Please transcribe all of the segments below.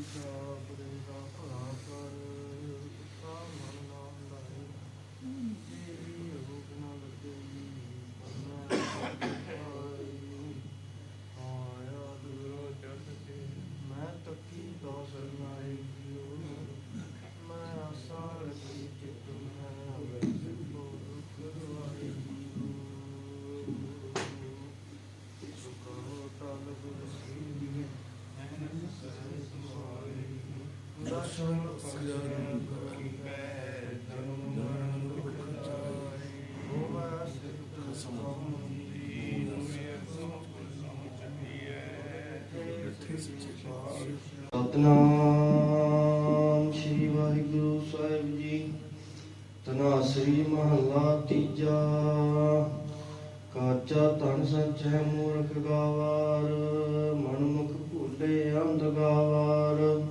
ਵਿਚਾ ਬਰੇ ਦਾ ਭਲਾ ਕਰ ਸਾ ਮਨ ਨਾਮ ਲਾਈ ਜੀ ਰੂਪ ਨਾ ਲੱਗਈ ਸਰ ਅਗਿਆਨ ਕੈ ਤਨੁ ਮਨ ਰੁਖਾਇ ਹੋਵਾ ਸਿਤ ਸਮੁੰਦੀ ਦੁਇ ਸਤਨਾਮ ਸ੍ਰੀ ਵਾਹਿਗੁਰੂ ਸਾਹਿਬ ਜੀ। ਤਨਾਸਰੀ ਮਹੱਲਾ ਤੀਜਾ। ਕਾਚਾ ਤਨ ਸੱਚੈ ਮੂਰਖ ਗਾਵਾਰ, ਮਨਮੁਖ ਭੁੱਲੇ ਅੰਧ ਗਾਵਾਰ।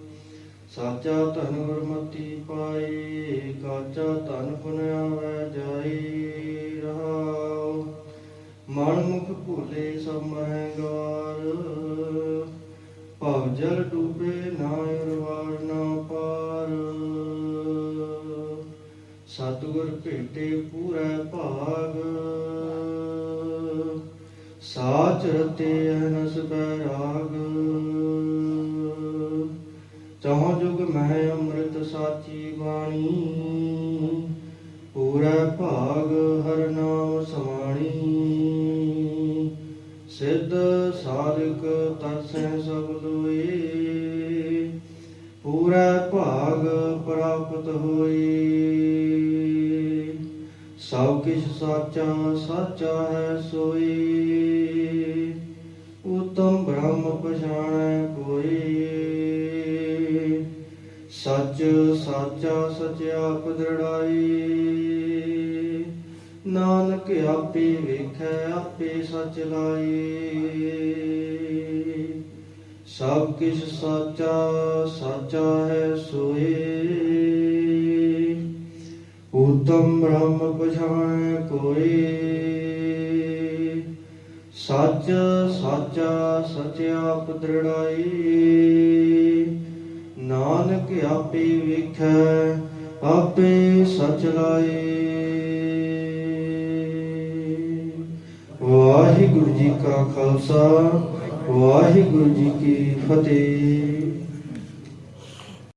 ਸਾਚਾ ਧਨ ਗੁਰਮਤੀ ਪਾਈ, ਕਾਚਾ ਧਨ ਪੁਨ ਆਵੈ ਜਾਈ ਰਹਾਉ ਮਨ ਮੁਖ ਭੂਲੇ ਸਭ ਮਹਿ ਭਵ ਜਲ ਡੂਬੇ ਨਾ ਉਰਵਾਰ ਨਾ ਪਾਰ। ਸਤਿਗੁਰ ਭੇਟੇ ਪੂਰਾ ਭਾਗ, ਸਾਚ ਰਤੇ ਅਨਸ ਬੈਰਾਗ ਚਹੁ ਜੁਗ ਮਹਿ ਅੰਮ੍ਰਿਤ ਸਾਚੀ ਬਾਣੀ। ਪੂਰਾ ਭਾਗ ਹਰ ਨਾਮ ਸਮਾਣੀ। ਸਿੱਧ ਸਾਧਕ ਤਰਸੈ ਸਭ ਲੋਏ। ਪੂਰਾ ਭਾਗ ਪ੍ਰਾਪਤ ਹੋਏ। ਸਭ ਕਿਛ ਸਾਚਾ ਸਾਚਾ ਹੈ ਸੋਈ ਉਤਮ ਬ੍ਰਹਮ ਪਛਾਣੈ ਕੋਈ ਸੱਚ, ਸਾਚਾ ਸਚਿਆਪ ਦ੍ਰਿੜਾਈ। ਨਾਨਕ ਆਪੇ ਵੇਖੈ, ਆਪੇ ਸੱਚ ਲਾਈ। ਸਭ ਕਿਛ ਸਾਚਾ ਸਾਚਾ ਹੈ ਸੋਏ। ਉਤਮ ਬ੍ਰਹਮ ਪਛਾਣ ਕੋਈ ਸੱਚ, ਸਾਚਾ ਸਚਿਆਪ ਦ੍ਰਿੜਾਈ। ਨਾਨਕ ਆਪੇ ਵੇਖੈ ਆਪੇ ਸਚ ਲਾਏ। ਵਾਹਿਗੁਰੂ ਜੀ ਕਾ ਖਾਲਸਾ ਵਾਹਿਗੁਰੂ ਜੀ ਕੀ ਫਤਿਹ।